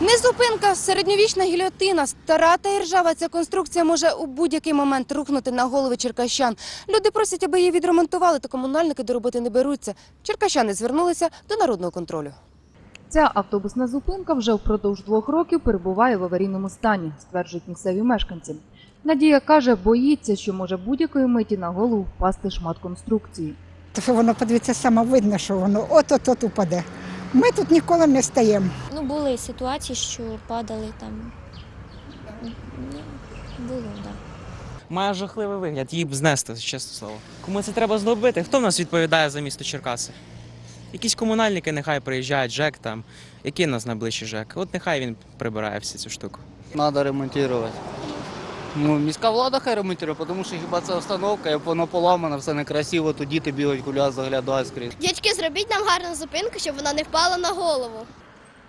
Не зупинка, середньовічна гільотина, стара та іржава. Ця конструкція може у будь-який момент рухнути на голови черкащан. Люди просять, аби її відремонтували, та комунальники до роботи не беруться. Черкащани звернулися до народного контролю. Ця автобусна зупинка вже впродовж двох років перебуває в аварійному стані, стверджують місцеві мешканці. Надія каже, боїться, що може будь-якої миті на голову впасти шмат конструкції. Воно подивіться, саме видно, що воно от-от-от упаде. Ми тут ніколи не стаємо. Ну, були ситуації, що падали там. Було, так. Да. Має жахливий вигляд, її б знести, чесне слово. Кому це треба зробити? Хто в нас відповідає за місто Черкаси? Якісь комунальники нехай приїжджають, ЖЕК там. Який у нас найближчий ЖЕК? От нехай він прибирає всю цю штуку. Надо ремонтувати. Ну, міська влада хай ремонтує, тому що хіба це установка, як воно поламано, все некрасиво, то діти бігають, гуляють, заглядають скрізь. Дядьки, зробіть нам гарну зупинку, щоб вона не впала на голову.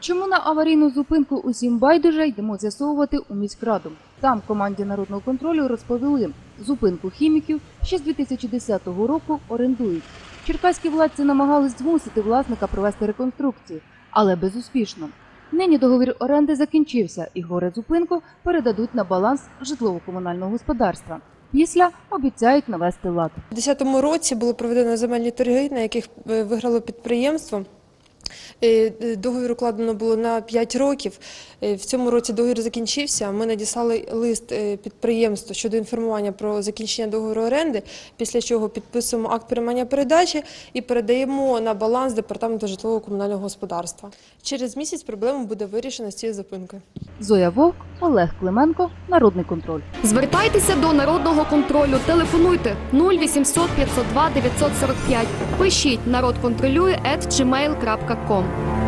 Чому на аварійну зупинку усім байдуже йдемо з'ясовувати у міськраду. Там команді народного контролю розповіли, зупинку хіміків ще з 2010 року орендують. Черкаські владці намагались змусити власника провести реконструкцію, але безуспішно. Нині договір оренди закінчився, і горе зупинку передадуть на баланс житлово-комунального господарства. Після обіцяють навести лад. У 2010 році було проведено земельні торги, на яких е, виграло підприємство. Е, е, Договір укладено було на 5 років. Е, В цьому році договір закінчився. Ми надіслали лист підприємству щодо інформування про закінчення договору оренди, після чого підписуємо акт приймання передачі і передаємо на баланс департаменту житлово-комунального господарства. Через місяць проблема буде вирішена з цією зупинкою. Зоя Вовк, Олег Клименко, Народний контроль. Звертайтеся до народного контролю. Телефонуйте 0800 502 945. Пишіть народ контролює at gmail.com.